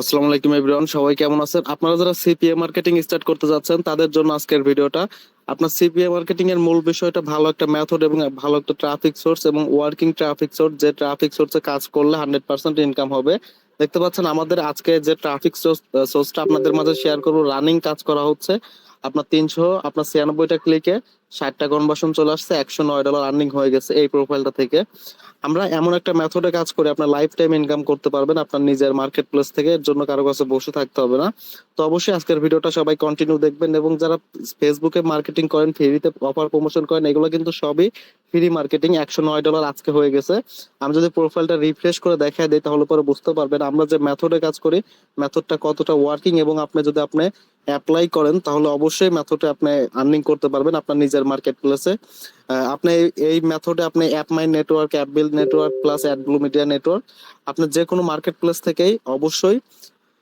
আসসালামু আলাইকুম এভরিওয়ান, সবাই কেমন আছেন? আপনারা যারা সিপিএ মার্কেটিং স্টার্ট করতে যাচ্ছেন, তাদের জন্য আজকের ভিডিওটা। আপনার সিপিএ মার্কেটিং এর মূল বিষয়টা ভালো একটা মেথড এবং ভালো একটা ট্রাফিক সোর্স এবং ওয়ার্কিং ট্রাফিক সোর্স যে ট্রাফিক সোর্সে কাজ করলে হান্ড্রেড পার্সেন্ট ইনকাম হবে। দেখতে পাচ্ছেন, আমাদের আজকে যে ট্রাফিক সোর্স সোর্সটা আপনাদের মাঝে শেয়ার করব রানিং কাজ করা হচ্ছে। আপনার তিনশো, আপনার ছিয়ানব্বইটা ক্লিকে ষাটটা কনভার্সন চলে আসছে, একশো নয় ডলার আর্নিং হয়ে গেছে এই প্রোফাইলটা থেকে। আমরা এমন একটা মেথডে কাজ করে আপনার লাইফ টাইম ইনকাম করতে পারবেন আপনার নিজের মার্কেট প্লেস থেকে, এর জন্য কারও কাছে বসে থাকতে হবে না। তো অবশ্যই আজকের ভিডিওটা সবাই কন্টিনিউ দেখবেন এবং যারা ফেসবুকে মার্কেটিং করেন ফ্রিতে অফার প্রমোশন করেন, এগুলো কিন্তু সবই ফ্রি মার্কেটিং একশো নয় ডলার আজকে হয়ে গেছে। আমি যদি প্রোফাইলটা রিফ্রেশ করে দেখাই দিই, তাহলে পরে বুঝতে পারবেন আমরা যে মেথডে কাজ করি মেথডটা কতটা ওয়ার্কিং এবং আপনি যদি আপনি অ্যাপ্লাই করেন, তাহলে অবশ্যই মেথডে আপনি আর্নিং করতে পারবেন আপনার নিজের মার্কেট প্লেসে আপনি এই- মেথডে আপনি app my network app bill network plus add blue media network আপনি যে কোনো মার্কেট প্লেস থেকেই অবশ্যই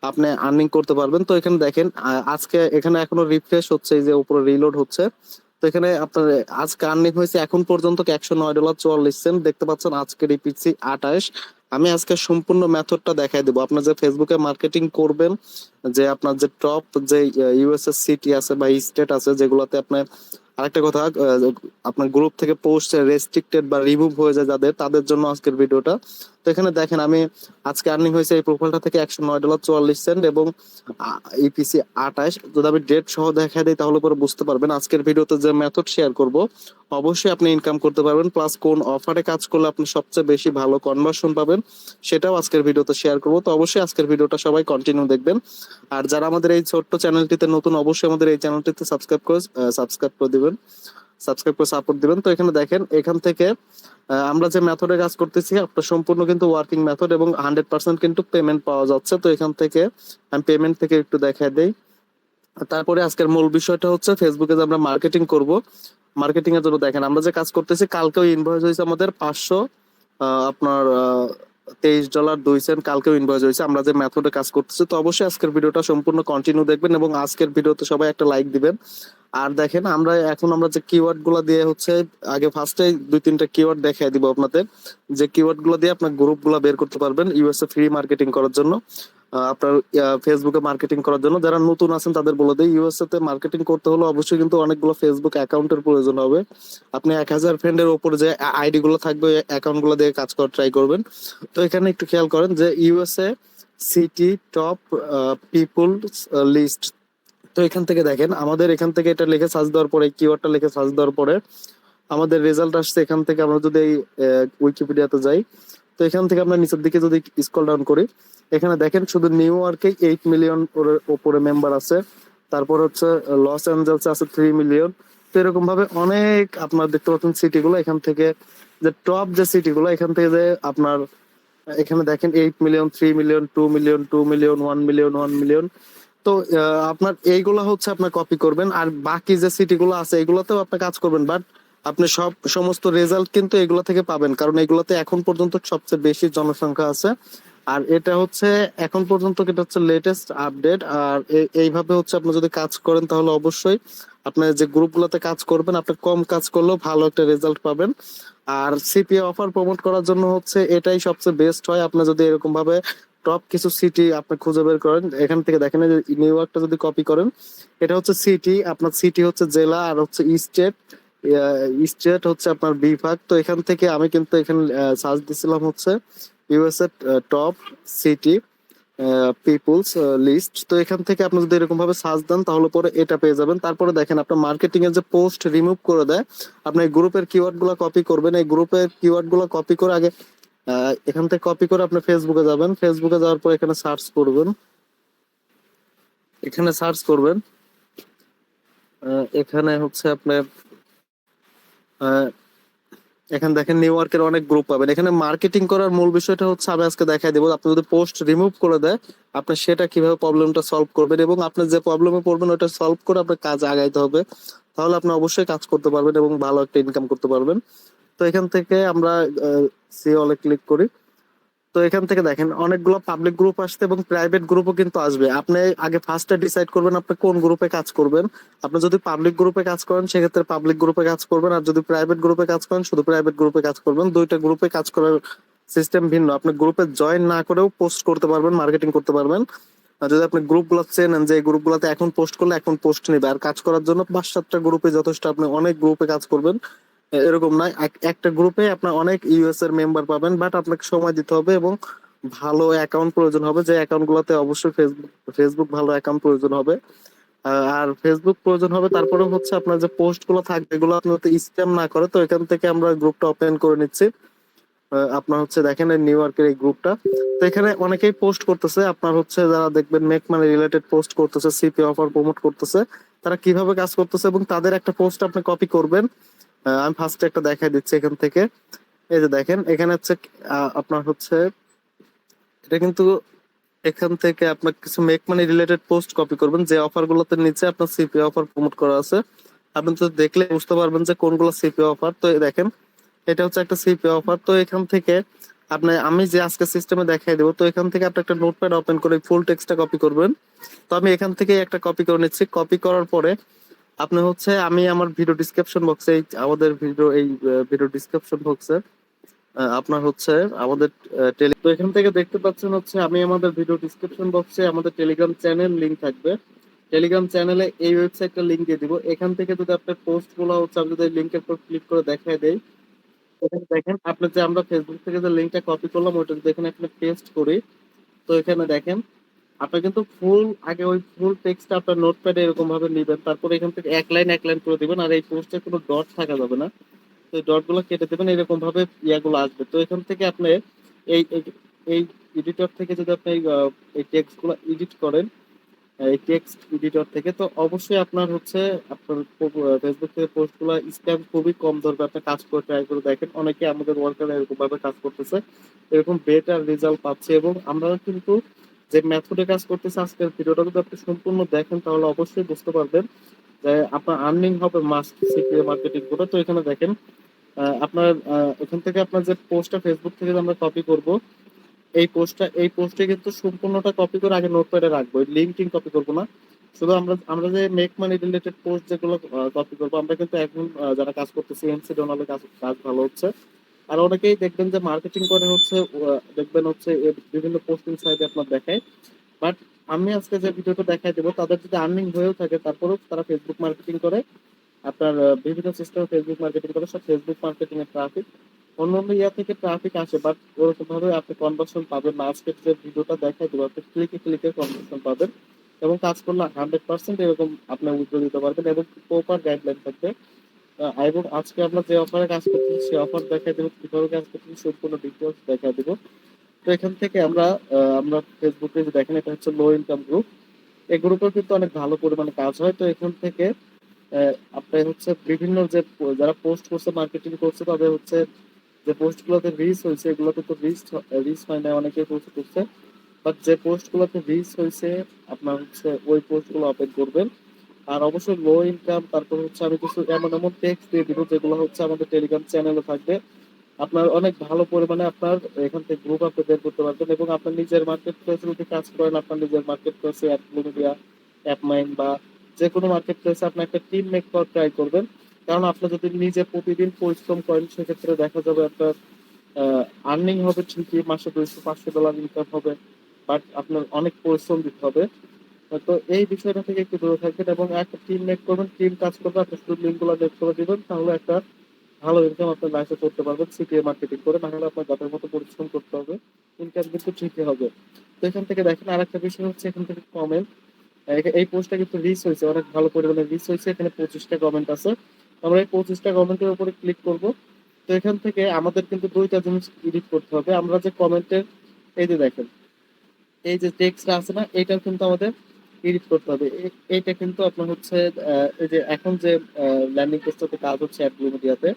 আপনি আর্নিং করতে পারবেন। তো এখানে দেখেন আজকে এখানে এখনও রিফ্রেশ হচ্ছে যে উপরে রিলোড হচ্ছে। তো এখানে আপনার, আজকে আর্নিং হয়েছে এখন পর্যন্ত একশো নয় ডলার চুয়াল্লিশ সেন্ট দেখতে পাচ্ছেন আজকে রিপিটছি আঠাশ। আমি আজকে সম্পূর্ণ মেথডটা দেখাই দেবো। আপনার যে ফেসবুকে মার্কেটিং করবেন, যে আপনার যে টপ যে ইউএসএস সিটি আছে বা স্টেট আছে, যেগুলোতে আপনার আরেকটা কথা আপনার গ্রুপ থেকে পোস্ট রেস্ট্রিক্টেড বা রিমুভ হয়ে যায় যাদের, তাদের জন্য আজকের ভিডিওটা। তো এখানে দেখেন, আমি আজকে আর্নিং হয়েছে এই প্রোফাইলটা থেকে একশো নয় ডলার চুয়াল্লিশ সেন্ট এবং ইপিসি আঠাশ। যদি আমি ডেট সহ দেখা দিই, তাহলে পরে বুঝতে পারবেন আজকের ভিডিওতে যে মেথড শেয়ার করব, অবশ্যই আপনি ইনকাম করতে পারবেন প্লাস কোন অফারে কাজ করলে আপনি সবচেয়ে বেশি ভালো কনভার্সন পাবেন, সেটাও আজকের ভিডিওতে শেয়ার করব। তো অবশ্যই আজকের ভিডিওটা সবাই কন্টিনিউ দেখবেন। আর যারা আমাদের এই ছোট্ট চ্যানেলটিতে নতুন, অবশ্যই আমাদের এই চ্যানেলটিতে সাবস্ক্রাইব করে সাবস্ক্রাইব করে দিবেন। সাবস্ক্রাইব করে সাপোর্ট দিবেন। তো এখানে দেখেন, এখান থেকে আমরা যে মেথডে কাজ করতেছি, আপনার সম্পূর্ণ কিন্তু ওয়ার্কিং মেথড এবং হান্ড্রেড পার্সেন্ট কিন্তু পেমেন্ট পাওয়া যাচ্ছে। তো এখান থেকে আমি পেমেন্ট থেকে একটু দেখাই দেই। তারপরে আজকের মূল বিষয়টা হচ্ছে ফেসবুকে যে আমরা মার্কেটিং করব মার্কেটিং এর জন্য দেখেন, আমরা যে কাজ করতেছি, কালকেও ইনভয়েস হয়েছে আমাদের পাঁচশো আপনার তেইশ ডলার দুই সেন্ট কালকেও ইনভয়েস হয়েছে। আমরা যে মেথডে কাজ করতেছি, তো অবশ্যই আজকের ভিডিওটা সম্পূর্ণ কন্টিনিউ দেখবেন এবং আজকের ভিডিওতে সবাই একটা লাইক দিবেন। আর দেখেন, আমরা এখন আমরা যে কিওয়ার্ডগুলা দিয়ে হচ্ছে, আগে ফার্স্টে দুই তিনটা কিওয়ার্ড দেখাই দিব আপনাদের। যে কিওয়ার্ডগুলো দিয়ে আপনার গ্রুপগুলা বের করতে পারবেন ইউএসএ ফ্রি মার্কেটিং করার জন্য। আপনার ফেসবুকে মার্কেটিং করার জন্য। যারা নতুন আছেন, তাদের বলে দেয় ইউএসএ তে মার্কেটিং করতে হলে অবশ্যই কিন্তু অনেকগুলো ফেসবুক অ্যাকাউন্টের প্রয়োজন হবে। আপনি এক হাজার ফ্রেন্ডের ওপরে যে আইডি গুলো থাকবে অ্যাকাউন্টগুলো দিয়ে কাজ করার ট্রাই করবেন। তো এখানে একটু খেয়াল করেন যে USA city top people list তো এখান থেকে দেখেন, আমাদের এখান থেকে এটা লিখে সার্চ দেওয়ার পরে কিওয়ার্ডটা লিখে সার্চ দেওয়ার পরে, আমাদের রেজাল্ট আসছে এখান থেকে আমরা যদি উইকিপিডিয়াতে যাই, তো এখান থেকে আমরা নিচের দিকে যদি স্ক্রল ডাউন করি এখানে দেখেন শুধু নিউ ইয়র্কে এইট মিলিয়ন ওপরে মেম্বার আছে। তারপর হচ্ছে লস অ্যাঞ্জেলস আছে থ্রি মিলিয়ন তো এরকম ভাবে অনেক আপনার দেখতে পাচ্ছেন সিটি গুলো এখান থেকে, যে টপ যে সিটি গুলো এখান থেকে যে আপনার, এখানে দেখেন eight million three million two million two million one million one million তো আপনার এইগুলো হচ্ছে আপনার কপি করবেন। আর বাকি যে সিটি গুলো আছে, এগুলোতেও আপনি কাজ করবেন। বাট আপনি সব, সমস্ত রেজাল্ট কিন্তু এগুলো থেকে পাবেন। কারণ এগুলোতে এখন পর্যন্ত সবচেয়ে বেশি জনসংখ্যা আছে। আর এটা হচ্ছে এখন পর্যন্ত এটা হচ্ছে লেটেস্ট আপডেট আর এইভাবে হচ্ছে আপনি যদি কাজ করেন তাহলে অবশ্যই আপনার যে গ্রুপগুলোতে কাজ করবেন, আপনি কম কাজ করলেও ভালো একটা রেজাল্ট পাবেন। আর সিপিএ অফার প্রমোট করার জন্য হচ্ছে এটাই সবচেয়ে বেস্ট হয়। আপনি যদি এরকম ভাবে টপ কিছু সিটি আপনি খুঁজে বের করেন, এখান থেকে দেখেন নিউ ইয়র্কটা যদি কপি করেন, এটা হচ্ছে সিটি আপনার সিটি হচ্ছে জেলা আর হচ্ছে স্টেট স্টেট হচ্ছে আপনার বিভাগ। তো এখান থেকে আমি কিন্তু এখানে সার্চ দিছিলাম হচ্ছে USA top city peoples list তো এখান থেকে আপনি যদি এরকম ভাবে সার্চ দেন, তাহলে পরে এটা পেয়ে যাবেন। তারপরে দেখেন, আপনার মার্কেটিং এর যে পোস্ট রিমুভ করে দেয়, আপনি গ্রুপের কিওয়ার্ডগুলো কপি করবেন। এই গ্রুপের কিওয়ার্ডগুলো কপি করে আগে এখান থেকে কপি করে আপনি ফেসবুকে যাবেন। ফেসবুকে যাওয়ার পর এখানে সার্চ করবেন। এখানে সার্চ করবেন। এখানে হচ্ছে আপনার এখানে দেখেন নিউ ইয়র্কের অনেক গ্রুপ পাবেন। এখানে মার্কেটিং করার মূল বিষয়টা হচ্ছে আমি আজকে দেখাই দেবো। আপনি যদি পোস্ট রিমুভ করে দেয় আপনি সেটা কীভাবে প্রবলেমটা সলভ করবেন এবং আপনি যে প্রবলেমে পড়বেন, ওটা সলভ করে আপনার কাজ আগাইতে হবে। তাহলে আপনি অবশ্যই কাজ করতে পারবেন এবং ভালো একটা ইনকাম করতে পারবেন। তো এখান থেকে আমরা সি অলে ক্লিক করি। তো এখান থেকে দেখেন, অনেকগুলো পাবলিক গ্রুপ আসছে এবং প্রাইভেট গ্রুপও কিন্তু আসবে। আপনি আগে ফার্স্টে ডিসাইড করবেন আপনি কোন গ্রুপে কাজ করবেন। আপনি যদি পাবলিক গ্রুপে কাজ করেন, সেক্ষেত্রে পাবলিক গ্রুপে কাজ করবেন। আর যদি প্রাইভেট গ্রুপে কাজ করেন, শুধু প্রাইভেট গ্রুপে কাজ করবেন। দুইটা গ্রুপে কাজ করার সিস্টেম ভিন্ন। আপনি গ্রুপে জয়েন না করেও পোস্ট করতে পারবেন মার্কেটিং করতে পারবেন। আর যদি আপনি গ্রুপগুলো চেনেন যে গ্রুপগুলোতে এখন পোস্ট করলে, এখন পোস্ট নেবে। আর কাজ করার জন্য পাঁচ সাতটা গ্রুপে যথেষ্ট আপনি অনেক গ্রুপে কাজ করবেন। এরকম নয় একটা গ্রুপে আপনার অনেক ইউএস এর মেম্বার পাবেন বাট আপনাকে সময় দিতে হবে এবং ভালো অ্যাকাউন্ট প্রয়োজন হবে। যে অ্যাকাউন্ট গুলোতে অবশ্যই ফেসবুক ফেসবুক ভালো অ্যাকাউন্ট প্রয়োজন হবে। আর ফেসবুক প্রয়োজন হবে, তারপরে হচ্ছে আপনার যে পোস্টগুলো থাকবে, এগুলো আপনি স্ক্যাম না করে, তো এখান থেকে আমরা গ্রুপটা ওপেন করে নিচ্ছি। আপনার হচ্ছে দেখেন নিউ ইয়র্কের এই গ্রুপটা তো এখানে অনেকেই পোস্ট করতেছে, আপনার হচ্ছে যারা দেখবেন মেক মানে রিলেটেড পোস্ট করতেছে সিপি অফার প্রমোট করতেছে, তারা কীভাবে কাজ করতেছে এবং তাদের একটা পোস্ট আপনি কপি করবেন। আমি ফার্স্টে একটা দেখাই দিচ্ছি এখান থেকে। এই যে দেখেন, এখানে হচ্ছে আপনার হচ্ছে, এটা কিন্তু এখান থেকে আপনার কিছু make money related post copy করবেন। যে অফার গুলোতে নিচে আপনার সিপি অফার প্রমোট করা আছে। আপনি তো দেখলে বুঝতে পারবেন যে কোনগুলো সিপি অফার তো দেখেন, এটা হচ্ছে একটা সিপি অফার তো এখান থেকে আপনি, আমি যে আজকে সিস্টেমে দেখাই দেবো, তো এখান থেকে আপনি একটা নোটপ্যাড ওপেন করে ফুল টেক্সটটা কপি করবেন। তো আমি এখান থেকে একটা কপি করে নিচ্ছি। কপি করার পরে আপনি হচ্ছে, আমি আমার ভিডিও ডিসক্রিপশন বক্সে আমাদের ভিডিও এই ভিডিও ডিসক্রিপশন বক্সে আপনার হচ্ছে আমাদের তো এখান থেকে দেখতে পাচ্ছেন হচ্ছে, আমি আমাদের ভিডিও ডিসক্রিপশন বক্সে আমাদের টেলিগ্রাম চ্যানেল লিংক থাকবে। টেলিগ্রাম চ্যানেলে এই ওয়েবসাইটটা লিংক দিয়ে দিব। এখান থেকে যদি আপনার পোস্টগুলো হচ্ছে, আমি যদি লিংকের উপর ক্লিক করে দেখাই দেই দেখেন, আপনি যে আমরা ফেসবুক থেকে যে লিংকটা কপি করলাম, ওইটা যদি এখানে আপনি পেস্ট করি, তো এখানে দেখেন আপনি কিন্তু ফুল আগে ওই ফুল টেক্সটটা আপনার নোটপ্যাডে এরকম ভাবে নেবেন তারপর এখান থেকে এক লাইন এক লাইন করে দিবেন আর এই পোস্টে কোনো ডট থাকা যাবে না। তো এই ডটগুলো কেটে দেবেন এরকম ভাবে ইয়াগুলো আসবে। তো এখান থেকে আপনি এই এই- এডিটর থেকে যদি আপনি এই, আহ, এই টেক্সটগুলো এডিট করেন এই টেক্সট এডিটর থেকে তো অবশ্যই আপনার হচ্ছে আপনার ফেসবুক থেকে পোস্টগুলো স্প্যাম খুবই কম ধরবে। আপনি কাজ করে ট্রাই করে দেখেন অনেকে আমাদের ওয়ার্কার এরকম ভাবে কাজ করতেছে। এরকম বেটার রেজাল্ট পাচ্ছে এবং আমরা কিন্তু যে মেথডে কাজ করতেছে আজকের ভিডিওটা যদি আপনি সম্পূর্ণ দেখেন, তাহলে অবশ্যই বুঝতে পারবেন যে আপনার আর্নিং হবে মাস্ট সিপিএ মার্কেটিং করে। তো এখানে দেখেন আপনার এখান থেকে আপনার যে পোস্টটা ফেসবুক থেকে আমরা কপি করব, এই পোস্টটা এই পোস্টে কিন্তু সম্পূর্ণটা কপি করে আগে নোটপ্যাডে রাখব লিঙ্ক টিঙ্ক কপি করব না। শুধু আমরা আমরা যে মেক মানি রিলেটেড পোস্ট যেগুলো কপি করব, আমরা কিন্তু এখন যারা কাজ করতেছি এমসি ডোনালে কাজ কাজ ভালো হচ্ছে। আর অনেকেই দেখবেন যে মার্কেটিং করে হচ্ছে দেখবেন হচ্ছে বিভিন্ন পোস্টিং সাইটে আপনার দেখায়। বাট আমি আজকে যে ভিডিওটা দেখাই দেবো, তাদের যদি আর্নিং হয়েও থাকে, তারপরেও তারা ফেসবুক মার্কেটিং করে, আপনার বিভিন্ন সিস্টেমে ফেসবুক মার্কেটিং করে, সব ফেসবুক মার্কেটিং এর ট্রাফিক অন্য অন্য ইয়া থেকে ট্রাফিক আসে বাট ওরকম ভাবে আপনি কনভার্সন পাবেন না। আজকে যে ভিডিওটা দেখাই দেবো, আপনি ক্লিকে ক্লিকে কনভার্সন পাবেন। এবং কাজ করলে হান্ড্রেড পার্সেন্ট এরকম আপনি উইথড্র দিতে পারবেন এবং প্রপার গাইডলাইন থাকবে। এবং আজকে আমরা যে অফারে কাজ করতেছি সেই অফার দেখাই দেবো কীভাবে কাজ করতেছি সম্পূর্ণ ডিটেলস দেখাই দেবো। তো এখান থেকে আমরা আমরা ফেসবুকে যে দেখেন এটা হচ্ছে লো ইনকাম গ্রুপ এই গ্রুপে কিন্তু অনেক ভালো পরিমাণে কাজ হয়। তো এখান থেকে আহ, আপনি হচ্ছে বিভিন্ন যে যারা পোস্ট করছে মার্কেটিং করছে তাদের হচ্ছে যে পোস্ট গুলোতে রিচ হয়েছে এগুলোতে কিন্তু রিচ রিচ হয় না অনেকে পোস্ট করছে। বাট যে পোস্ট গুলোতে রিচ হয়েছে আপনার হচ্ছে ওই পোস্টগুলো ওপেন করবেন। আর অবশ্যই লো ইনকাম তারপর হচ্ছে আমি কিছু এমন এমন টেক্সট দিয়ে দিব যেগুলো হচ্ছে আমাদের টেলিগ্রাম চ্যানেলে থাকবে। আপনার অনেক ভালো পরিমাণে আপনার এখান থেকে গ্রুপ আপনি বের করতে পারবেন এবং আপনার নিজের মার্কেট প্লেসে যদি কাজ করেন, আপনার নিজের মার্কেট প্লেসে অ্যাপ মিডিয়া অ্যাপ মাইন বা যে কোনো মার্কেট প্লেসে আপনি একটা টিম মেক করার ট্রাই করবেন। কারণ আপনি যদি নিজে প্রতিদিন পরিশ্রম করেন, সেক্ষেত্রে দেখা যাবে আপনার আর্নিং হবে ঠিকই, মাসে দুইশো পাঁচশো ডলার ইনকাম হবে বাট আপনার অনেক পরিশ্রম দিতে হবে। তো এই বিষয়টা থেকে একটু দূরে থাকবেন এবং একটা টিম মেক করবেন টিম কাজ করবে, আপনি শুধু লিঙ্কগুলো বের করে দিবেন, তাহলে একটা ভালো ইনকাম আপনার লাইফে করতে পারবেন সিপিএ মার্কেটিং করে, না হলে আপনার গাতের মতো পরিশ্রম করতে হবে ইনকাম কিন্তু ঠিকই হবে। তো এখান থেকে দেখেন আর একটা বিষয় হচ্ছে এখান থেকে কমেন্ট এই পোস্টটা কিন্তু রিচ হয়েছে, অনেক ভালো পরিমাণে রিচ হয়েছে, এখানে পঁচিশটা কমেন্ট আছে। আমরা এই পঁচিশটা কমেন্টের উপরে ক্লিক করব। তো এখান থেকে আমাদের কিন্তু দুইটা জিনিস এডিট করতে হবে। আমরা যে কমেন্টের এই যে দেখেন, এই যে টেক্সটটা আছে না এটা কিন্তু আমাদের এডিট করতে হবে। এ- এইটা কিন্তু আপনার হচ্ছে এই যে এখন যে ল্যান্ডিং পেজটাতে কাজ হচ্ছে অ্যাডব্লু মিডিয়াতে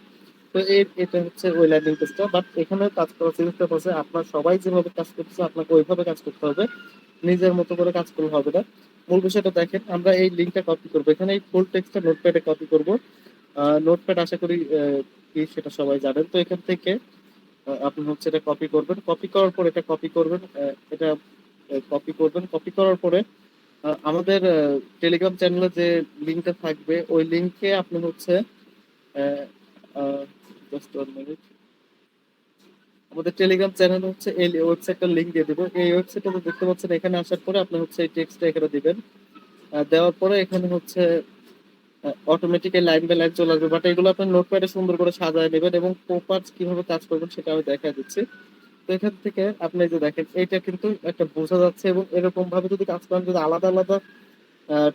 তো এটা হচ্ছে ওই ল্যান্ডিং পেজটা বাট এখানে কাজ করার সিস্টেম আছে। আপনার সবাই যেভাবে কাজ করতেছে, আপনাকে ওইভাবে কাজ করতে হবে। নিজের মতো করে কাজ করলে হবে না। মূল বিষয়টা দেখেন, আমরা এই লিঙ্কটা কপি করব। এখানে এই ফুল টেক্সটটা নোটপ্যাডে কপি করব। নোটপ্যাড আশা করি কি সেটা সবাই জানেন। তো এখান থেকে আপনি হচ্ছে এটা কপি করবেন। কপি করার পর এটা কপি করবেন। এটা কপি করবেন। কপি করার পরে আমাদের টেলিগ্রাম চ্যানেলে যে লিঙ্কটা থাকবে, ওই লিঙ্কে আপনি হচ্ছে জাস্ট ওয়ান মিনিট আমাদের টেলিগ্রাম চ্যানেল হচ্ছে এই ওয়েবসাইটটার লিংক দিয়ে দিব। এই ওয়েবসাইটটা দেখতে পাচ্ছেন, এখানে আসার পরে আপনি হচ্ছে এই টেক্সটটা এখানে দিবেন। দেওয়ার পরে এখানে হচ্ছে অটোমেটিক লাইন বাই লাইন চলে আসবে। বাট এগুলো আপনি নোটপ্যাডে সুন্দর করে সাজায় নেবেন এবং পোপার কীভাবে কাজ করবেন সেটা আমি দেখা দিচ্ছি। এখান থেকে আপনি যে দেখেন এটা কিন্তু একটা বোঝা যাচ্ছে এবং এরকম ভাবে যদি কাজ করেন, যদি আলাদা আলাদা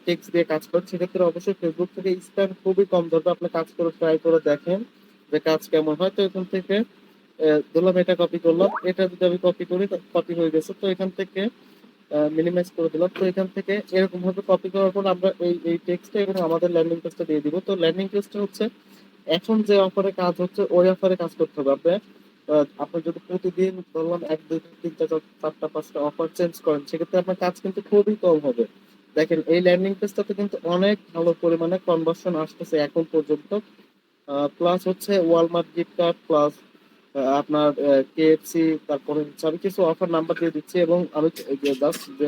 টেক্সট দিয়ে কাজ করেন, সেক্ষেত্রে অবশ্যই ফেসবুক থেকে স্প্যাম খুবই কম ধরবে। আপনি কাজ করে ট্রাই করে দেখেন যে কাজ কেমন হয়। তো এখান থেকে ধরলাম এটা কপি করলাম। এটা যদি আমি কপি করি কপি হয়ে গেছে। তো এখান থেকে মিনিমাইজ করে দিলাম। তো এখান থেকে এরকম ভাবে কপি করার পর আমরা এই এই টেক্সটটা এবং আমাদের ল্যান্ডিং পেজটা দিয়ে দিব। তো ল্যান্ডিং পেজটা হচ্ছে, এখন যে অফারে কাজ হচ্ছে, ওই অফারে কাজ করতে হবে। আপনি আপনি যদি প্রতিদিন ধরলাম এক, দুই তিনটা চার- চারটা, পাঁচটা অফার চেঞ্জ করেন, সেক্ষেত্রে আপনার কাজ কিন্তু খুবই কম হবে। দেখেন, এই ল্যান্ডিং পেজটাতে কিন্তু অনেক ভালো পরিমাণে কনভার্সন আসতেছে এখন পর্যন্ত। প্লাস হচ্ছে ওয়ালমার্ট গিফট কার্ড প্লাস আপনার কেএফসি তারপরে আমি কিছু অফার নাম্বার দিয়ে দিচ্ছি এবং আমি জাস্ট যে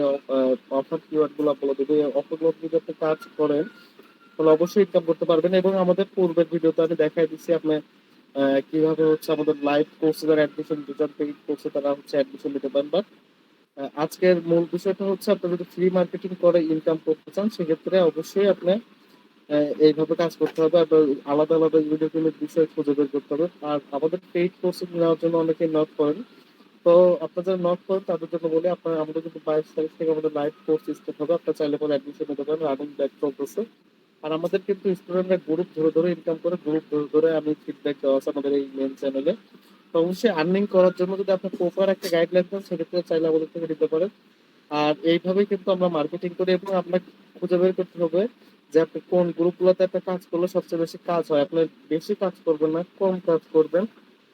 অফার কিওয়ার্ডগুলো বলে দেবো, এই অফারগুলো যদি আপনি কাজ করেন, তাহলে অবশ্যই ইনকাম করতে পারবেন এবং আমাদের পূর্বের ভিডিওতে আমি দেখাই দিচ্ছি, আপনি কীভাবে হচ্ছে আমাদের লাইভ কোর্সে যারা অ্যাডমিশন দুজন পেইড কোর্সে তারা হচ্ছে অ্যাডমিশন নিতে পারেন বাট আজকের মূল বিষয়টা হচ্ছে আপনি যদি ফ্রি মার্কেটিং করে ইনকাম করতে চান, সেক্ষেত্রে অবশ্যই আপনি এইভাবে কাজ করতে হবে। আপনার আলাদা আলাদা ইউনিটগুলোর বিষয় খুঁজে বের করতে হবে। আর আমাদের পেইড কোর্সে নেওয়ার জন্য অনেকে নক করেন। তো আপনারা যারা নক করেন, তাদের জন্য বলে, আপনার, আমাদের কিন্তু বাইশ তারিখ থেকে আমাদের লাইভ কোর্স স্টার্ট হবে। আপনার চাইলে পরে অ্যাডমিশন নিতে পারেন রানিং ব্যাক চলতেছে। আর আমাদের কিন্তু স্টুডেন্টরা গ্রুপ ধরে ধরে ইনকাম করে গ্রুপ ধরে ধরে আমি ফিডব্যাক দেওয়া আছে আমাদের এই মেন চ্যানেলে তো অবশ্যই আর্নিং করার জন্য যদি আপনি প্রপার একটা গাইডলাইন দেন, সেক্ষেত্রে চাইলে আমাদের থেকে নিতে পারেন। আর এইভাবেই কিন্তু আমরা মার্কেটিং করি এবং আপনাকে খুঁজে বের করতে হবে যে আপনি কোন গ্রুপগুলোতে একটা কাজ করলে সবচেয়ে বেশি কাজ হয়। আপনি বেশি কাজ করবেন না, কম কাজ করবেন।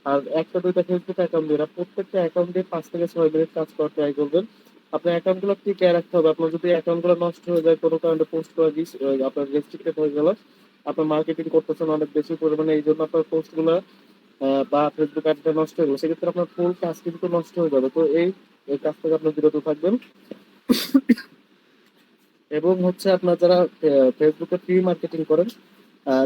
আর একটা দুইটা ফেসবুক অ্যাকাউন্ট দিয়ে প্রত্যেকটা অ্যাকাউন্ট দিয়ে পাঁচ থেকে ছয় মিনিট কাজ করার ট্রাই করবেন। আপনার অ্যাকাউন্টগুলো টিকে রাখতে হবে? আপনার যদি অ্যাকাউন্টগুলো নষ্ট হয়ে যায়, কোনো কারণে পোস্ট করা দিস আপনার রেস্ট্রিক্টেড হয়ে গেল, আপনার মার্কেটিং করতেছেন অনেক বেশি পরিমাণে, এই জন্য আপনার পোস্টগুলো বা ফেসবুক অ্যাডটা নষ্ট হয়ে গেলো। সেক্ষেত্রে আপনার ফুল কাজ কিন্তু নষ্ট হয়ে যাবে। তো এই এই কাজ থেকে আপনি বিরত থাকবেন। এবং হচ্ছে আপনার যারা ফেসবুকে ফ্রি মার্কেটিং করেন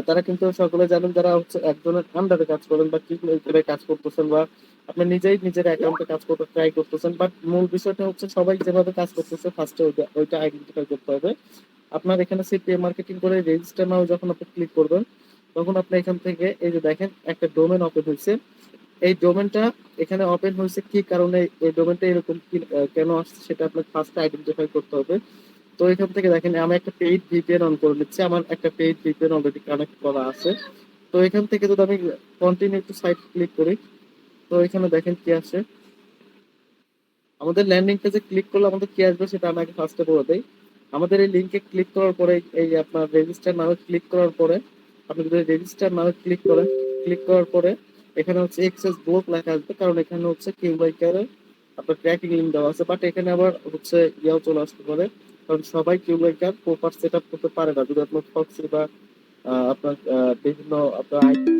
তারা কিন্তু সকলে জানেন যারা হচ্ছে একজনের আন্ডারে কাজ করেন বা কি করে কাজ করতেছেন বা আপনি নিজেই নিজের অ্যাকাউন্টে কাজ করতে ট্রাই করতেছেন বাট মূল বিষয়টা হচ্ছে সবাই যেভাবে কাজ করতেছে ফার্স্টে ওইটা আইডেন্টিফাই করতে হবে। আপনার এখানে সিপিএ মার্কেটিং করে রেজিস্টার নাও যখন আপনি ক্লিক করবেন, তখন আপনি এখান থেকে এই যে দেখেন একটা ডোমেন ওপেন হয়েছে। এই ডোমেনটা এখানে ওপেন হয়েছে কি কারণে? এই ডোমেনটা এরকম কেন আসছে সেটা আপনাকে ফার্স্ট আইডেন্টিফাই করতে হবে। তো এখান থেকে দেখেন, আমি একটা পেইড ভিপিএন অন করে নিচ্ছি। আমার একটা পেইড ভিপিএন অলরেডি কানেক্ট করা আছে। তো এখান থেকে যদি আমি কন্টিনিউ টু সাইট ক্লিক করি, তো এখানে দেখেন কি আসে আমাদের ল্যান্ডিং পেজে ক্লিক করলে আমাদের কি আসবে সেটা আমাকে ফার্স্টে বলে দেই। আমাদের এই লিংকে ক্লিক করার পরে, এই আপনার রেজিস্টার নামে ক্লিক করার পরে, আপনি যদি রেজিস্টার নামে ক্লিক করেন ক্লিক করার পরে এখানে হচ্ছে এক্সেস ব্লক লেখা আসবে। কারণ এখানে হচ্ছে কিউ বাইকারে আপনার ট্র্যাকিং লিঙ্ক দেওয়া আছে। বাট এখানে আবার হচ্ছে ইয়াও চলে আসতে পারে। কারণ সবাই কিউ বাইকার প্রপার সেট আপ করতে পারে না। যদি আপনার ফক্সি বা আপনার বিভিন্ন আপনার আইপি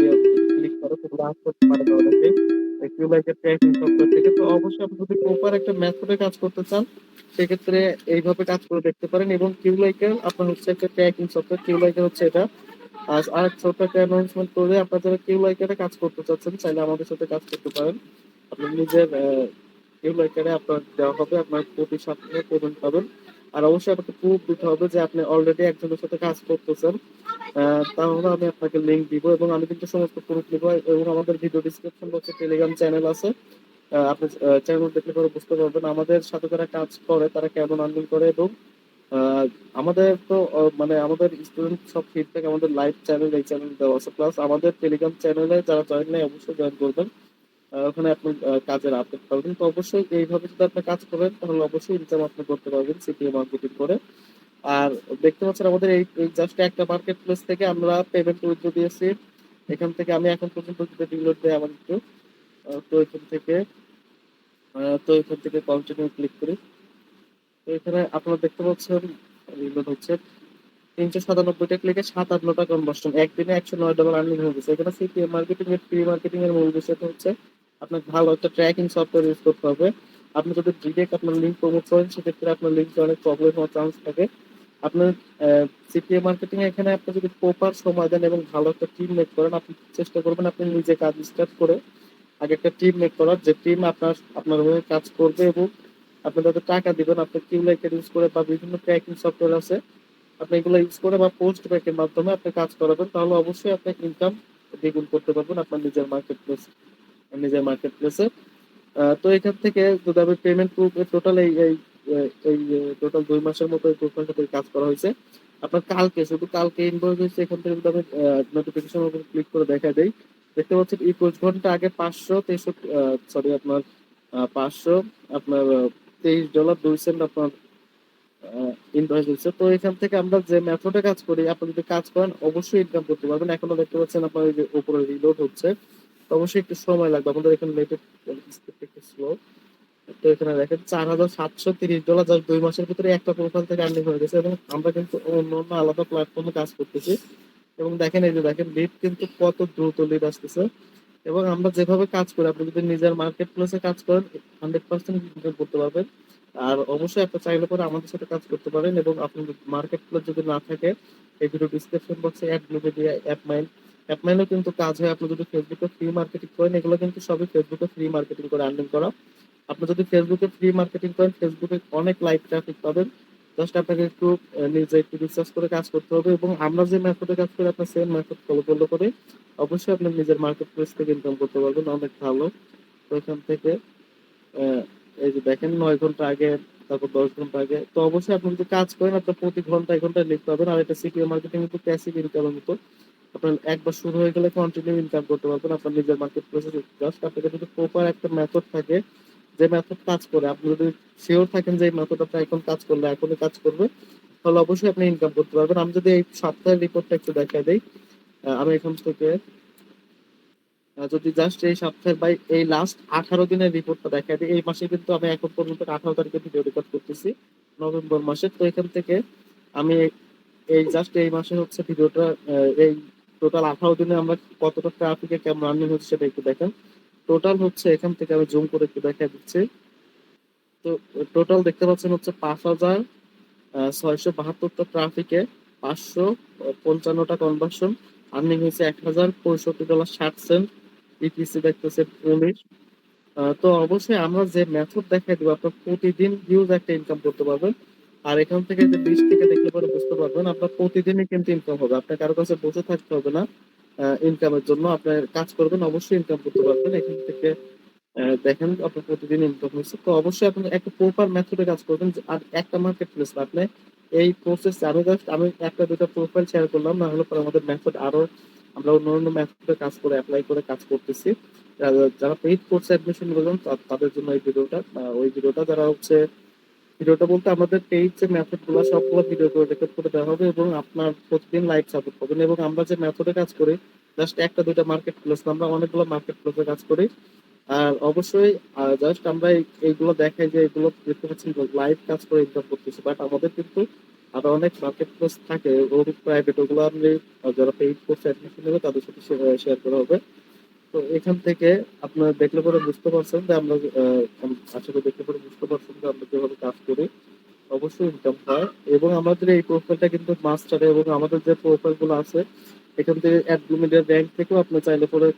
ক্লিক করে সেগুলো আস করতে পারে না অনেকে ট্র্যাকিং সফটওয়্যার থেকে। তো অবশ্যই আপনি যদি প্রপার একটা মেথডে কাজ করতে চান, সেক্ষেত্রে এইভাবে কাজ করে দেখতে পারেন এবং কিউ লাইকার আপনার হচ্ছে একটা ট্র্যাকিং সফটওয়্যার কিউ লাইকার হচ্ছে এটা। আর আরেক একটা অ্যানাউন্সমেন্ট করে আপনারা যারা কিউ লাইকারে কাজ করতে চাচ্ছেন, চাইলে আমাদের সাথে কাজ করতে পারেন। আপনি নিজের কিউ লাইকারে আপনার দেওয়া হবে, আপনার প্রতি সপ্তাহে পেমেন্ট পাবেন। আর অবশ্যই আপনাকে প্রুফ দিতে হবে যে আপনি অলরেডি একজনের সাথে কাজ করতেছেন। তাহলে আমি আপনাকে লিঙ্ক দিব এবং আমি কিন্তু সমস্ত প্রুফ দিব এবং আমাদের ভিডিও ডিসক্রিপশন বক্সে টেলিগ্রাম চ্যানেল আছে। আপনি চ্যানেল দেখলে পরে বুঝতে পারবেন আমাদের সাথে যারা কাজ করে তারা কেমন আর্নিং করে এবং আমাদের তো মানে আমাদের স্টুডেন্ট সব ফিডব্যাক আমাদের লাইভ চ্যানেল এই চ্যানেল দেওয়া আছে। প্লাস আমাদের টেলিগ্রাম চ্যানেলে যারা জয়েন নেয় অবশ্যই জয়েন করবেন। ওখানে আপনি কাজের আপডেট পাবেন। তো অবশ্যই এইভাবে যদি আপনি কাজ করেন, তাহলে অবশ্যই ইনকাম আপনি করতে পারবেন সিপিএ মার্কেটিং করে। আর দেখতে পাচ্ছেন আমাদের এই জাস্ট একটা মার্কেট প্লেস থেকে আমরা পেমেন্ট উইথড্র দিয়েছি। এখান থেকে আমি এখন পর্যন্ত যদি ডিলোড দেয় আমার একটু তো এখান থেকে তো এখান থেকে কন্টিনিউ ক্লিক করি। তো এখানে আপনারা দেখতে পাচ্ছেন রিলোড হচ্ছে। তিনশো সাতানব্বইটা ক্লিকে সাত আট সাতান্নটা কনভার্সন একদিনে একশো নয় ডলার আর্নিং হয়ে গেছে। এখানে সিপিএম মার্কেটিং এর ফ্রি মার্কেটিং এর মূল বিষয়টা হচ্ছে আপনার ভালো একটা ট্র্যাকিং সফটওয়্যার ইউজ করতে হবে। আপনি যদি ডিরেক্ট আপনার লিঙ্ক প্রমোট করেন, সেক্ষেত্রে আপনার লিঙ্কে অনেক প্রবলেম হওয়ার চান্স থাকে। আপনার সিপিএম মার্কেটিং এখানে আপনি যদি প্রপার সময় দেন এবং ভালো একটা টিম মেক করেন, আপনি চেষ্টা করবেন আপনি নিজে কাজ স্টার্ট করে আগে একটা টিম মেক করার। যে টিম আপনার আপনার হয়ে কাজ করবে এবং আপনি তাদের টাকা দিবেন, আপনি কিউ লাইকের ইউজ করে বা বিভিন্ন ট্র্যাকিং সফটওয়্যার আছে, আপনি এগুলো ইউজ করে বা পোস্ট ব্যাকের মাধ্যমে আপনি কাজ করাবেন, তাহলে অবশ্যই আপনি ইনকাম দ্বিগুণ করতে পারবেন আপনার নিজের মার্কেট প্লেস নিজের মার্কেট প্লেসে তো এখান থেকে যদি আমি পেমেন্ট প্রুফ টোটাল এই এই টোটাল দুই মাসের মতো এই প্রোফাইলটা কাজ করা হয়েছে। আপনার কালকে, শুধু কালকে ইনভয়েস হয়েছে, এখান থেকে যদি আমি নোটিফিকেশন উপর ক্লিক করে দেখা দেই, দেখতে পাচ্ছেন একুশ ঘণ্টা আগে পাঁচশো তেষট্টি সরি আপনার পাঁচশো, আপনার তেইশ ডলার দুই সেন্ট আপনার ইনভয়েস হয়েছে। তো এখান থেকে আমরা যে মেথডে কাজ করি, আপনি যদি কাজ করেন, অবশ্যই ইনকাম করতে পারবেন। এখনও দেখতে পাচ্ছেন আপনার উপরে রিলোড হচ্ছে। অবশ্যই একটু সময় লাগবে। আমাদের এখানে নেটের একটু স্লো তো এখানে দেখেন, চার হাজার সাতশো তিরিশ ডলার জাস্ট দুই মাসের ভিতরে একটা প্রোফাইল থেকে আর্নিং হয়ে গেছে এবং আমরা কিন্তু অন্য অন্য আলাদা প্ল্যাটফর্মে কাজ করতেছি। এবং দেখেন, এই যে দেখেন লিড কিন্তু কত দ্রুত লিড আসতেছে। এবং আমরা যেভাবে কাজ করি, আপনি যদি নিজের মার্কেট প্লেসে কাজ করেন হান্ড্রেড পার্সেন্ট ইনকাম করতে পারবেন। আর অবশ্যই আপনি চাইলে পরে আমাদের সাথে কাজ করতে পারেন এবং আপনি মার্কেট প্লেস যদি না থাকে, এই ভিডিও ডিসক্রিপশন বক্সে অ্যাড দিয়ে অ্যাপ মাইন্ড অ্যাপ মাইন্ডও কিন্তু কাজ হয়, আপনি যদি ফেসবুকে ফ্রি মার্কেটিং করেন, এগুলো কিন্তু সবই ফেসবুকে ফ্রি মার্কেটিং করে আর্নিং করা। আপনি যদি ফেসবুকে ফ্রি মার্কেটিং করেন ফেসবুকে অনেক লাইভ ট্রাফিক পাবেন। জাস্ট আপনাকে একটু নিজে একটু রিসার্চ করে কাজ করতে হবে এবং আমরা যে মেথডে কাজ করি, আপনার সেম মেথড ফলো করলে করে অবশ্যই আপনি নিজের মার্কেট প্লেস থেকে ইনকাম করতে পারবেন, অনেক ভালো। তো এখান থেকে এই যে দেখেন, নয় ঘণ্টা আগে, তারপর দশ ঘণ্টা আগে। তো অবশ্যই আপনি যদি কাজ করেন, আপনার প্রতি ঘন্টায় ঘন্টায় লিখতে পাবেন। আর এটা সিপিও মার্কেটিং কিন্তু প্যাসিভ ইনকামের মতো। আপনার একবার শুরু হয়ে গেলে কন্টিনিউ ইনকাম করতে পারবেন, আপনার নিজের মার্কেট প্লেসে জাস্ট আপনাকে যদি প্রপার একটা মেথড থাকে, যে মেথড কাজ করে, আপনি যদি শিওর থাকেন যে এই মেথড এখন কাজ করলে, এখনই কাজ করবে, তাহলে অবশ্যই আপনি ইনকাম করতে পারবেন। আমি যদি এই সপ্তাহের রিপোর্টটা একটু দেখা আমি এখান থেকে যদি জাস্ট এই সপ্তাহের বাই এই লাস্ট আঠারো দিনের রিপোর্টটা দেখা দিই, এই মাসে কিন্তু আমি এখন পর্যন্ত আঠারো তারিখে ভিডিও রেকর্ড করতেছি, নভেম্বর মাসে। তো এখান থেকে আমি এই জাস্ট এই মাসে হচ্ছে ভিডিওটা এই টোটাল আঠারো দিনে আমরা কতটা ট্রাফিকে কেমন রানিং হচ্ছে সেটা একটু দেখেন। টোটাল হচ্ছে এখান থেকে আমি জুম করে একটু দেখা দিচ্ছি। তো টোটাল দেখতে পাচ্ছেন হচ্ছে পাঁচ হাজার ছয়শো বাহাত্তরটা ট্রাফিকে পাঁচশো পঞ্চান্নটা কনভার্সন আর্নিং হয়েছে এক হাজার পঁয়ষট্টি ডলার ষাট সেন্ট ইপিসি দেখতেছে উনিশ। তো অবশ্যই আমরা যে মেথড দেখাই দেবো, আপনার প্রতিদিন হিউজ একটা ইনকাম করতে পারবেন। আর এখান থেকে যে বিশ থেকে দেখলে পরে বুঝতে পারবেন, আপনার প্রতিদিনই কিন্তু ইনকাম হবে। আপনার কারও কাছে বসে থাকতে হবে না ইনকামের জন্য। আপনার কাজ করবেন, অবশ্যই ইনকাম করতে পারবেন। এখান থেকে দেখেন আপনার প্রতিদিন ইনকাম হচ্ছে। তো অবশ্যই আপনি একটা প্রপার মেথডে কাজ করবেন আর একটা মার্কেট প্লেস আপনি এই প্রসেস আমি জাস্ট আমি একটা দুটো প্রোফাইল শেয়ার করলাম, না হলে পরে আমাদের মেথড আরও, আমরা অন্য অন্য মেথডে কাজ করে অ্যাপ্লাই করে কাজ করতেছি। যারা পেইড কোর্সে অ্যাডমিশন করবেন তাদের জন্য এই ভিডিওটা ওই ভিডিওটা যারা হচ্ছে ভিডিওটা বলতে আমাদের পেইড যে মেথডগুলো, সবগুলো ভিডিও করে রেকর্ড করে দেওয়া হবে এবং আপনার প্রতিদিন লাইভ সাপোর্ট পাবেন এবং আমরা যে মেথডে কাজ করি জাস্ট একটা, দুইটা মার্কেট প্লেস আমরা অনেকগুলো মার্কেট প্লেসে কাজ করি। আর অবশ্যই জাস্ট আমরা এইগুলো দেখাই যে এগুলো দেখতে পাচ্ছি লাইভ কাজ করে ইনকাম করতেছি। বাট আমাদের কিন্তু আরও অনেক মার্কেট প্লেস থাকে ওর প্রাইভেট ওগুলো আপনি, যারা পেইড কোর্স অ্যাডমিশন নেবে, তাদের সাথে শেয়ার করা হবে। তো এখান থেকে আপনার দেখলে পরে বুঝতে পারছেন যে আমরা আশা করি দেখলে পরে বুঝতে পারছেন যে আমরা যেভাবে কাজ করি। অবশ্যই ইনকাম হয় এবং আমাদের এই প্রোফাইলটা কিন্তু মাস্টারে এবং আমাদের যে প্রোফাইলগুলো আছে, এখান থেকে অ্যাডমিডিয়া ব্যাংক থেকেও আপনি চাইলে পরে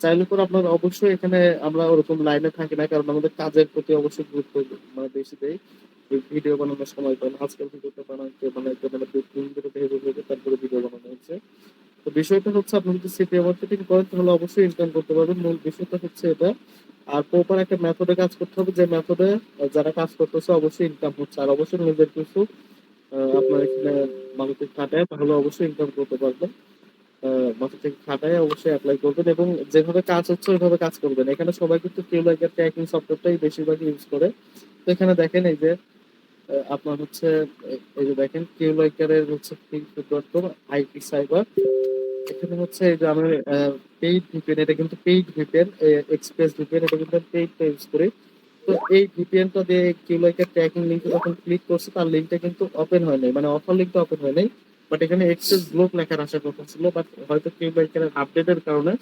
চাইলে পরে আপনার অবশ্যই এখানে আমরা ওরকম লাইনে থাকি না, কারণ আমাদের কাজের প্রতি অবশ্যই গুরুত্ব মানে বেশি দেয় ভিডিও বানানোর সময় পাই আজকাল ভিডিওটা বানাইতে মানে দুই তিন তারপরে ভিডিও বানানো হচ্ছে। তো বিষয়টা হচ্ছে আপনি যদি সিপি মার্কেটিং করেন, তাহলে অবশ্যই ইনকাম করতে পারবেন। মূল বিষয়টা হচ্ছে এটা। আর প্রপার একটা মেথডে কাজ করতে হবে। যে মেথডে যারা কাজ করতেছে, অবশ্যই ইনকাম হচ্ছে। আর অবশ্যই নিজের কিছু আপনার এখানে মার্কেটিং খাটায়, তাহলে অবশ্যই ইনকাম করতে পারবেন। মার্কেটিং খাটায় অবশ্যই অ্যাপ্লাই করবেন এবং যেভাবে কাজ হচ্ছে, ওইভাবে কাজ করবেন। এখানে সবাই কিন্তু কেউ লাইকের ট্র্যাকিং সফটওয়্যারটাই বেশিরভাগ ইউজ করে। তো এখানে দেখেন এই যে আপনার হচ্ছে, এই যে দেখেন কিউ লাইকারের হচ্ছে আইপি সাইবার এখানে হচ্ছে এই যে আমি পেইড ভিপিএন এটা কিন্তু পেইড ভিপিএন এক্সপ্রেস ভিপিএন এটা কিন্তু পেইড ইউজ করি। তো এই ভিপিএনটা দিয়ে কিউ লাইকার ট্র্যাকিং লিঙ্কে যখন ক্লিক করছে, তার লিঙ্কটা কিন্তু ওপেন হয় নাই। মানে অফার লিঙ্কটা ওপেন হয় নাই বাট এখানে এক্সেস ব্লক লেখার আশা কথা ছিল বাট হয়তো কিউ লাইকার আপডেটের কারণে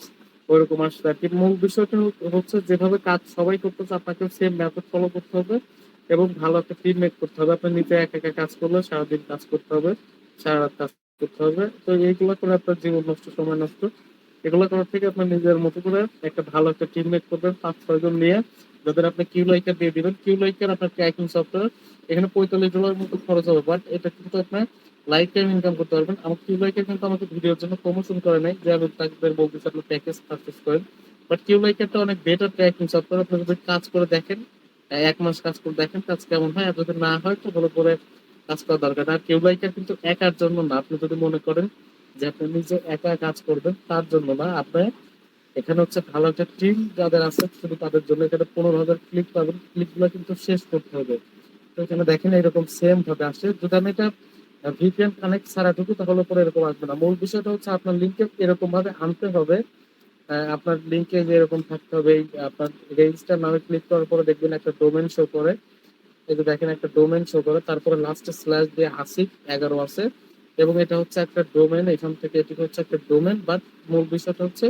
ওইরকম আসছে। আর কি মূল বিষয়টা হচ্ছে, যেভাবে কাজ সবাই করতেছে আপনাকে সেম মেথড ফলো করতে হবে। এবং ভালো একটা টিম মেক করতে হবে। আপনার নিজে একা একা কাজ করলে সারাদিন কাজ করতে হবে সারা রাত কাজ করতে হবে। তো এইগুলো করে আপনার জীবন নষ্ট, সময় নষ্ট। এগুলো করার থেকে আপনার নিজের মতো করে একটা ভালো একটা টিম মেট করবেন, পাঁচ ছয়জন নিয়ে। যাদের আপনি কিউ লাইকার দিয়ে দিবেন। কিউ লাইকার আপনার ট্র্যাকিং সফটওয়্যার এখানে পঁয়তাল্লিশ ডলার মতো খরচ হবে। বাট এটা কিন্তু আপনার লাইফ টাইম ইনকাম করতে পারবেন। আমার কিউ লাইকার কিন্তু আমাকে ভিডিওর জন্য প্রমোশন করে নাই। যে আমি তাদের বলতেছি আপনি প্যাকেজ পারচেস করেন। বাট কিউ লাইকারটা অনেক বেটার ট্র্যাকিং সফটওয়্যার আপনি যদি কাজ করে দেখেন এক মাস কাজ করে দেখেন কাজ কেমন হয়, আর যদি না হয় তো ভালো করে কাজ করা দরকার আর কেউ লাইকার কিন্তু একার জন্য না। আপনি যদি মনে করেন যে আপনি নিজে একা কাজ করবেন, তার জন্য না। আপনি এখানে হচ্ছে ভালো একটা টিম যাদের আছে, শুধু তাদের জন্য এখানে পনেরো হাজার ক্লিক পাবেন। ক্লিকগুলো কিন্তু শেষ করতে হবে। তো এখানে দেখেন এরকম সেম ভাবে আসে। যদি আমি এটা ভিপিএন কানেক্ট ছাড়া ঢুকি, তাহলে পরে এরকম আসবে না। মূল বিষয়টা হচ্ছে আপনার লিঙ্কে এরকম ভাবে আনতে হবে। আপনার লিঙ্কে যে এরকম থাকতে হবে আপনার রেজিস্টার নামে ক্লিক করার পরে দেখবেন একটা ডোমেন শো করে। এই যে দেখেন একটা ডোমেন শো করে, তারপরে লাস্টে স্ল্যাশ দিয়ে আসিফ এগারো আছে। এবং এটা হচ্ছে একটা ডোমেন এখান থেকে এটি হচ্ছে একটা ডোমেন বাট মূল বিষয়টা হচ্ছে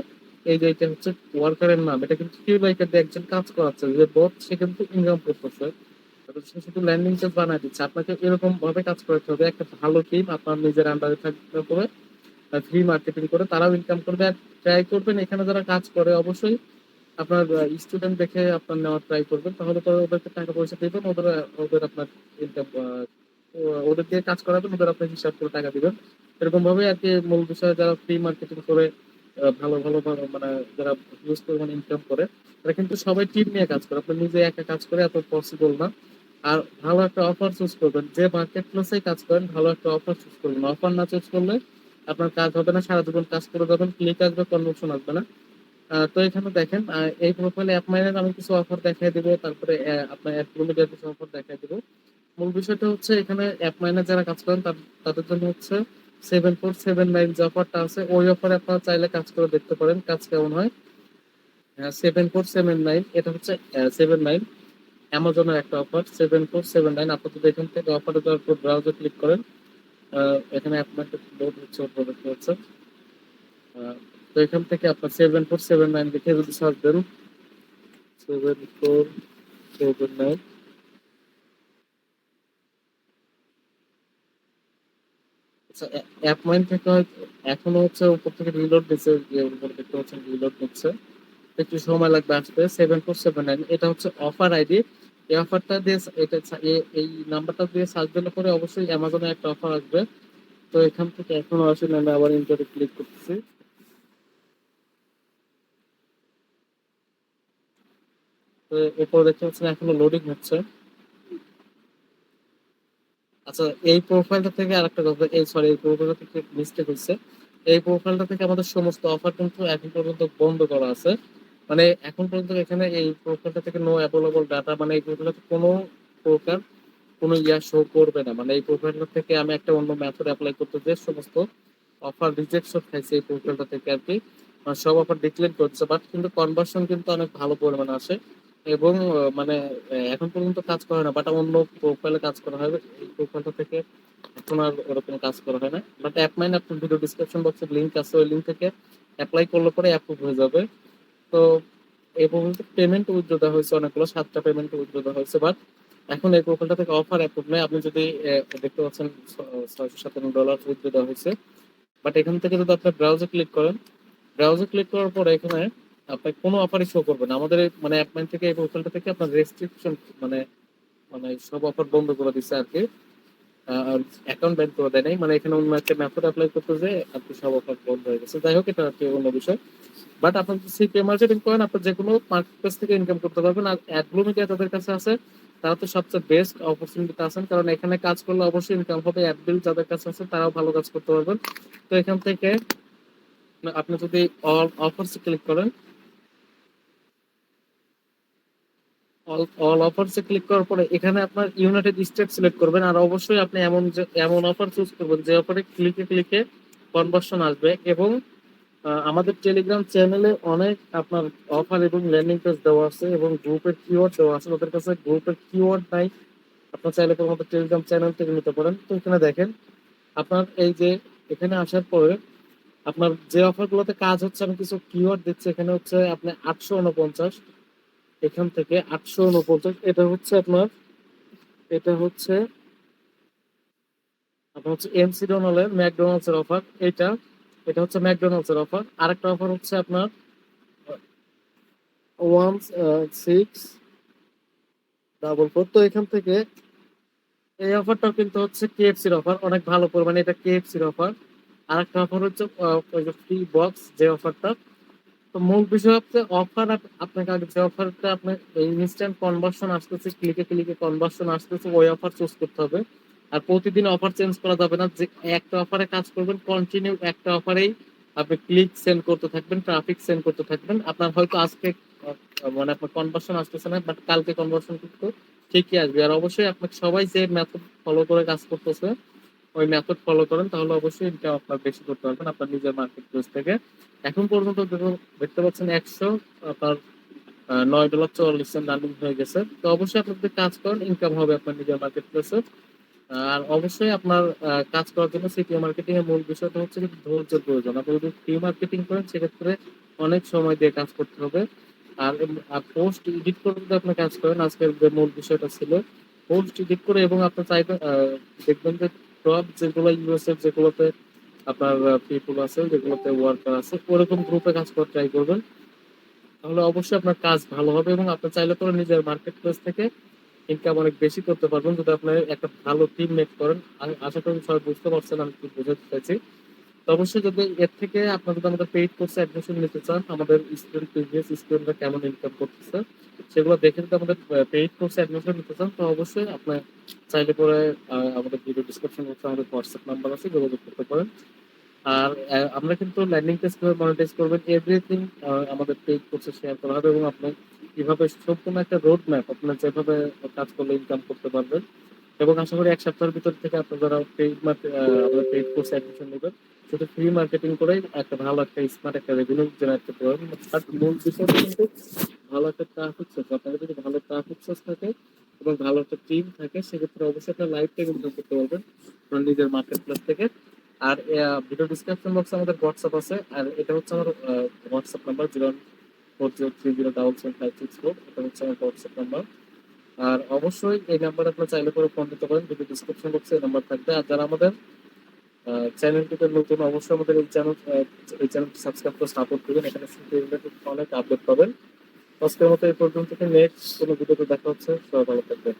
এই যে এটা হচ্ছে ওয়ার্কারের নাম। এটা কিন্তু কিউ লাইকার দিয়ে একজন কাজ করাচ্ছে, যে বট সে কিন্তু ইনকাম করতেছে। সে শুধু ল্যান্ডিং পেজ বানায় দিচ্ছে। আপনাকে এরকম ভাবে কাজ করতে হবে, একটা ভালো টিম আপনার নিজের আন্ডারে থাকতে হবে ফ্রি মার্কেটিং করে তারাও ইনকাম করবে। আর ট্রাই করবেন, এখানে যারা কাজ করে, অবশ্যই আপনার স্টুডেন্ট দেখে আপনার নেওয়ার ট্রাই করবেন। তাহলে তো ওদেরকে টাকা পয়সা দিবেন, ওদের ওদের আপনার ইনকাম ওদের দিয়ে কাজ করাবেন, ওদের আপনার হিসাব করে টাকা দিবেন। এরকম ভাবে আর কি মূল বিষয়ে, যারা ফ্রি মার্কেটিং করে ভালো ভালো মানে যারা ইউজ পরিমাণ ইনকাম করে, তারা কিন্তু সবাই টিম নিয়ে কাজ করে। আপনি নিজে একা কাজ করে এত পসিবল না। আর ভালো একটা অফার চুজ করবেন। যে মার্কেট প্লেসে কাজ করেন, ভালো একটা অফার চুজ করবেন। অফার না চুজ করলে আপনার কাজ হবে না সারা জীবন কাজ করে যাবেন ক্লিক আসবে কনভার্সন আসবে না। তো এখানে দেখেন এই প্রোফাইলে অ্যাপ মাইনের আমি কিছু অফার দেখাই দিব, তারপরে আপনার অ্যাপ লিমিটের কিছু অফার দেখাই দিব। মূল বিষয়টা হচ্ছে এখানে অ্যাপ মাইনে যারা কাজ করেন তাদের জন্য হচ্ছে সেভেন ফোর সেভেন নাইন যে অফারটা আছে, ওই অফারে আপনারা চাইলে কাজ করে দেখতে পারেন, কাজ কেমন হয়। সেভেন ফোর সেভেন নাইন এটা হচ্ছে সেভেন নাইন অ্যামাজনের একটা offer seven four seven nine আপনি যদি এখান থেকে অফারে যাওয়ার পর ব্রাউজার ক্লিক করেন এখানে অ্যাপমেন্ট লোড হচ্ছে পাচ্ছেন আহ, তো এখান থেকে আপনার সেভেন ফোর সেভেন নাইন লিখে যদি সার্চ দেন seven four seven nine app mine থেকে এখনও হচ্ছে উপর থেকে রিলোড দিচ্ছে দেখতে পাচ্ছেন রিলোড দিচ্ছে। একটু সময় লাগবে আসতে সেভেন ফোর সেভেন নাইন এটা হচ্ছে অফার আইডি এই অফারটা দিয়ে এটা এই নাম্বারটা দিয়ে সার্চ দিলে পরে অবশ্যই অ্যামাজনে একটা অফার আসবে। তো এখান থেকে এখনও আসলে আমি আবার ইন্টারে ক্লিক করতেছি। এরপর দেখতে পাচ্ছেন এখনও লোডিং হচ্ছে। আচ্ছা এই প্রোফাইলটা থেকে আরেকটা কথা, এই সরি এই প্রোফাইলটা থেকে মিস্টেক হচ্ছে এই প্রোফাইলটা থেকে আমাদের সমস্ত অফার কিন্তু এখন পর্যন্ত বন্ধ করা আছে। মানে এখন পর্যন্ত এখানে এই প্রোফাইলটা থেকে নো অ্যাভেলেবল ডাটা মানে এই প্রোফাইলটা কোনো প্রকার কোনো ইয়া শো করবে না। মানে এই প্রোফাইলটা থেকে আমি একটা অন্য মেথড অ্যাপ্লাই করতে যে সমস্ত অফার রিজেকশন খাইছে এই প্রোফাইলটা থেকে আর কি। মানে সব অফার ডিক্লেয়ার করছে বাট কিন্তু কনভার্সন কিন্তু অনেক ভালো পরিমাণে আসে এবং মানে এখন পর্যন্ত কাজ করে না বাট অন্য প্রোফাইলে কাজ করা হবে এই প্রোফাইলটা থেকে এখন আর ওরকম কাজ করা হয় না। বাট অ্যাপ মাইন আপনার ভিডিও ডিসক্রিপশন বক্সে লিঙ্ক আছে, ওই লিঙ্ক থেকে অ্যাপ্লাই করলে পরে অ্যাপ্রুভ হয়ে যাবে। তো এই পর্যন্ত পেমেন্ট উইথড্র হয়েছে, অনেকগুলো সাতটা পেমেন্ট উইথড্র হয়েছে বাট এখন এই প্রোফাইলটা থেকে অফার অ্যাপ্রুভ নেই। আপনি যদি দেখতে পাচ্ছেন ছয়শো সাতান্ন ডলার উইথড্র হয়েছে। বাট এখান থেকে যদি আপনি ব্রাউজে ক্লিক করেন ব্রাউজে ক্লিক করার পরে এখানে আপনার কোনো অফারই শো করবে না। আমাদের মানে অ্যাপ থেকে এই প্রোফাইলটা থেকে আপনার রেস্ট্রিকশন মানে মানে সব অফার বন্ধ করে দিচ্ছে আর কি। অ্যাকাউন্ট ব্যান করে দেয় নাই। মানে এখানে অন্য একটা মেথড অ্যাপ্লাই করতে যে আপনি সব অফার বন্ধ হয়ে গেছে। যাই হোক, এটা আর কি অন্য বিষয়। বাট আপনি যদি সিপিএ মার্কেটিং করেন আপনি যে কোনো মার্কেট প্লেস থেকে ইনকাম করতে পারবেন। আর অ্যাডব্লু মিডিয়া তাদের কাছে আছে, তারা তো সবচেয়ে বেস্ট অপরচুনিটিতে আছেন। কারণ এখানে কাজ করলে অবশ্যই ইনকাম হবে। অ্যাডবিল যাদের কাছে আছে, তারাও ভালো কাজ করতে পারবেন। তো এখান থেকে আপনি যদি অল অফার্স ক্লিক করেন অল অফার্সে ক্লিক করার পরে এখানে আপনার ইউনাইটেড স্টেট সিলেক্ট করবেন। আর অবশ্যই আপনি এমন এমন অফার চুজ করবেন যে অফারে ক্লিকে ক্লিকে কনভার্সন আসবে। এবং আমাদের টেলিগ্রাম চ্যানেলে অনেক আপনার অফার এবং ল্যান্ডিং পেজ দেওয়া আছে এবং গ্রুপের কিওয়ার্ড দেওয়া আছে। ওদের কাছে গ্রুপের কিওয়ার্ড নাই। আপনার চাইলে কোনো আমাদের টেলিগ্রাম চ্যানেল থেকে নিতে পারেন। তো এখানে দেখেন, আপনার এই যে এখানে আসার পরে আপনার যে অফারগুলোতে কাজ হচ্ছে, আমি কিছু কিওয়ার্ড দিচ্ছি। এখানে হচ্ছে আপনি আটশো উনপঞ্চাশ এখান থেকে আটশো উনপঞ্চাশ এটা হচ্ছে আপনার, এটা হচ্ছে, আপনার হচ্ছে এমসি ডোনালের ম্যাকডোনাল্ডস এর অফার এটা এটা হচ্ছে ম্যাকডোনাল্ডস এর অফার আরেকটা অফার হচ্ছে আপনার ওয়ান সিক্স ডাবল ফোর তো এখান থেকে এই অফারটাও কিন্তু হচ্ছে কেএফসির অফার অনেক ভালো পরিমাণে এটা কেএফসির অফার আর একটা অফার হচ্ছে ফ্রি বক্স যে অফারটা তো মূল বিষয় হচ্ছে অফার আপনাকে আগে যে অফারটা আপনার ইনস্ট্যান্ট কনভার্সন আসতেছে ক্লিকে ক্লিকে কনভার্সন আসতেছে, ওই অফার চুজ করতে হবে। আর প্রতিদিন অফার চেঞ্জ করা যাবে না। যে একটা অফারে কাজ করবেন কন্টিনিউ একটা অফারেই আপনি ক্লিক সেন্ড করতে থাকবেন ট্রাফিক সেন্ড করতে থাকবেন। আপনার হয়তো আজকে মানে আপনার কনভার্সন আসতেছে না বাট কালকে কনভার্সন কিন্তু ঠিকই আসবে। আর অবশ্যই আপনাকে সবাই যে মেথড ফলো করে কাজ করতেছে, ওই মেথড ফলো করেন, তাহলে অবশ্যই ইনকাম আপনার বেশি করতে পারবেন আপনার নিজের মার্কেট প্লেস থেকে। এখন পর্যন্ত দেখতে পাচ্ছেন একশো, আপনার নয় ডলার চল্লিশ সেন্ট রানিং হয়ে গেছে। তো অবশ্যই আপনি যদি কাজ করেন ইনকাম হবে আপনার নিজের মার্কেট প্লেসে আর অবশ্যই আপনার কাজ করার জন্য সিপিও মার্কেটিং এর মূল বিষয়টা হচ্ছে ধৈর্যের প্রয়োজন। আপনি যদি ফ্রি মার্কেটিং করেন সেক্ষেত্রে অনেক সময় দিয়ে কাজ করতে হবে। আর পোস্ট এডিট করে যদি আপনি কাজ করেন আজকের যে মূল বিষয়টা ছিল পোস্ট এডিট করে এবং আপনি চাইবেন আহ, দেখবেন যে টপ যেগুলো ইউএস এর যেগুলোতে আপনার পিপুল আছে যেগুলোতে ওয়ার্কার আছে ওরকম গ্রুপে কাজ করে ট্রাই করবেন। তাহলে অবশ্যই আপনার কাজ ভালো হবে এবং আপনি চাইলে করে নিজের মার্কেট প্লেস থেকে ইনকাম অনেক বেশি করতে পারবেন যদি আপনি একটা ভালো টিম মেক করেন। আমি আশা করি সবাই বুঝতে পারছেন আমি কি বোঝাতে চাইছি। তো অবশ্যই যদি এর থেকে আপনারা যদি আমাদের পেইড কোর্সে অ্যাডমিশন নিতে চান আমাদের স্টুডেন্ট প্রিভিয়াস স্টুডেন্টরা কেমন ইনকাম করতেছে সেগুলো দেখে যদি আমাদের পেইড কোর্সে অ্যাডমিশন নিতে চান তো অবশ্যই আপনি চাইলে আহ, আমাদের ভিডিও ডিসক্রিপশন বক্সে আমাদের হোয়াটসঅ্যাপ নাম্বার আছে যোগাযোগ করতে পারেন। আর আমরা কিন্তু ল্যান্ডিং পেজ কীভাবে মনিটাইজ করবেন এভরিথিং আমাদের পেজ কোর্সে শেয়ার করা হবে এবং আপনি কীভাবে সম্পূর্ণ একটা রোড ম্যাপ আপনার যেভাবে কাজ করলে ইনকাম করতে পারবেন এবং আশা করি এক সপ্তাহের ভিতর থেকে আপনার যারা আমাদের পেইড কোর্সে অ্যাডমিশন নেবেন, শুধু ফ্রি মার্কেটিং করে একটা ভালো একটা স্মার্ট একটা রেভিনিউ জেনারেট করতে পারবেন। তার মূল বিষয় কিন্তু ভালো একটা ট্রাফিক সোর্স আপনাদের যদি ভালো ট্রাফিক সোর্স থাকে এবং ভালো একটা টিম থাকে, সেক্ষেত্রে অবশ্যই আপনার লাইফ টাইম ইনকাম করতে পারবেন আপনার নিজের মার্কেট প্লেস থেকে। আর ভিডিও ডিসক্রিপশন বক্সে আমাদের হোয়াটসঅ্যাপ আছে, আর এটা হচ্ছে আমার WhatsApp number zero four zero three zero double seven five six four এটা হচ্ছে আমার হোয়াটসঅ্যাপ নাম্বার আর অবশ্যই এই নাম্বারে আপনার চাইলে করে ফোন দিতে পারেন ভিডিও ডিসক্রিপশন বক্সে এই নাম্বার থাকবে। আর যারা আমাদের চ্যানেলটিতে নতুন, অবশ্যই আমাদের এই চ্যানেল এই চ্যানেলটি সাবস্ক্রাইব করে সাপোর্ট করবেন। এখানে রিলেটেড অনেক আপডেট পাবেন। আজকের মতো এই পর্যন্ত নেক্সট কোনো ভিডিওতে দেখা হচ্ছে। সবাই ভালো থাকবেন।